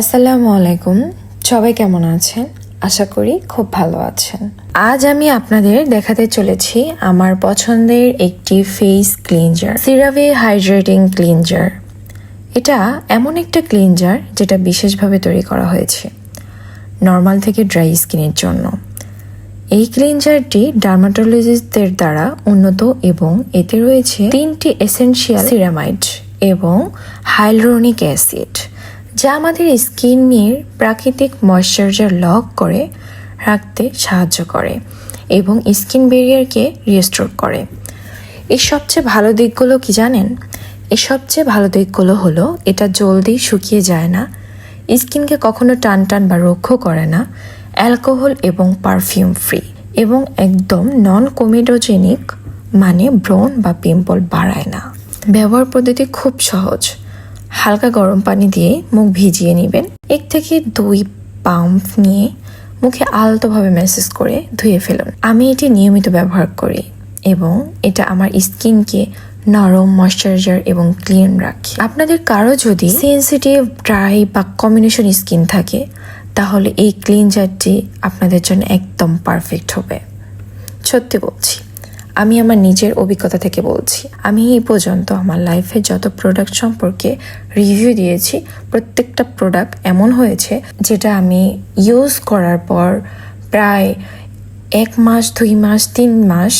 আসসালামু আলাইকুম। সবাই কেমন আছেন? আশা করি খুব ভালো আছেন। আজ আমি আপনাদের দেখাতে চলেছি আমার পছন্দের একটি face cleanser CeraVe hydrating cleanser এটা এমন একটা ক্লিনজার যেটা বিশেষভাবে তৈরি করা হয়েছে নর্মাল থেকে ড্রাই স্কিনের জন্য। এই ক্লিনজারটি ডার্মাটোলজিস্টদের দ্বারা উন্নত এবং এতে রয়েছে তিনটি এসেনশিয়াল সিরামাইড এবং হাইলোরনিক অ্যাসিড যা আমাদের স্কিনের প্রাকৃতিক ময়শ্চারাইজার লক করে রাখতে সাহায্য করে এবং স্কিন ব্যারিয়ারকে রিস্টোর করে। এর সবচেয়ে ভালো দিকগুলো কি জানেন? এর সবচেয়ে ভালো দিকগুলো হলো, এটা জলদি শুকিয়ে যায় না, স্কিনকে কখনো টান টান বা রক্ষ করে না, অ্যালকোহল এবং পারফিউম ফ্রি এবং একদম নন কোমিডোজেনিক মানে ব্রণ বা পিম্পল বাড়ায় না। ব্যবহার পদ্ধতি খুব সহজ। হালকা গরম পানি দিয়ে মুখ ভিজিয়ে নেবেন। এক থেকে দুই পাম্প নিয়ে মুখে আলতোভাবে ম্যাসেজ করে ধুয়ে ফেলুন। আমি এটি নিয়মিত ব্যবহার করি এবং এটা আমার স্কিনকে নরম ময়শ্চারাইজার এবং ক্লিন রাখে। আপনাদের কারও যদি সেন্সিটিভ, ড্রাই বা কম্বিনেশন স্কিন থাকে, তাহলে এই ক্লিনজারটি আপনাদের জন্য একদম পারফেক্ট হবে। সত্যি বলছি। আমি আমার নিজের অভিজ্ঞতা থেকে বলছি। আমি এই পর্যন্ত আমার লাইফে যত প্রোডাক্ট সম্পর্কে রিভিউ দিয়েছি, প্রত্যেকটা প্রোডাক্ট এমন হয়েছে যেটা আমি ইউজ করার পর প্রায় এক মাস, দুই মাস, তিন মাস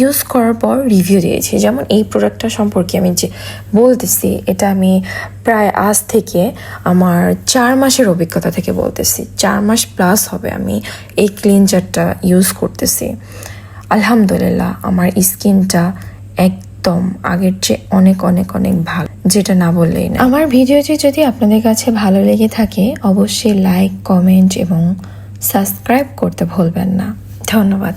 ইউজ করার পর রিভিউ দিয়েছি। যেমন এই প্রোডাক্টটা সম্পর্কে আমি যে বলতেছি, এটা আমি প্রায় আজ থেকে আমার চার মাসের অভিজ্ঞতা থেকে বলতেছি। চার মাস প্লাস হবে আমি এই ক্লিনজারটা ইউজ করতেছি। আলহামদুলিল্লাহ, আমার স্কিনটা একদম আগের চেয়ে অনেক অনেক অনেক ভালো, যেটা না বললেই না। আমার ভিডিওটি যদি আপনাদের কাছে ভালো লেগে থাকে, অবশ্যই লাইক, কমেন্ট এবং সাবস্ক্রাইব করতে ভুলবেন না। ধন্যবাদ।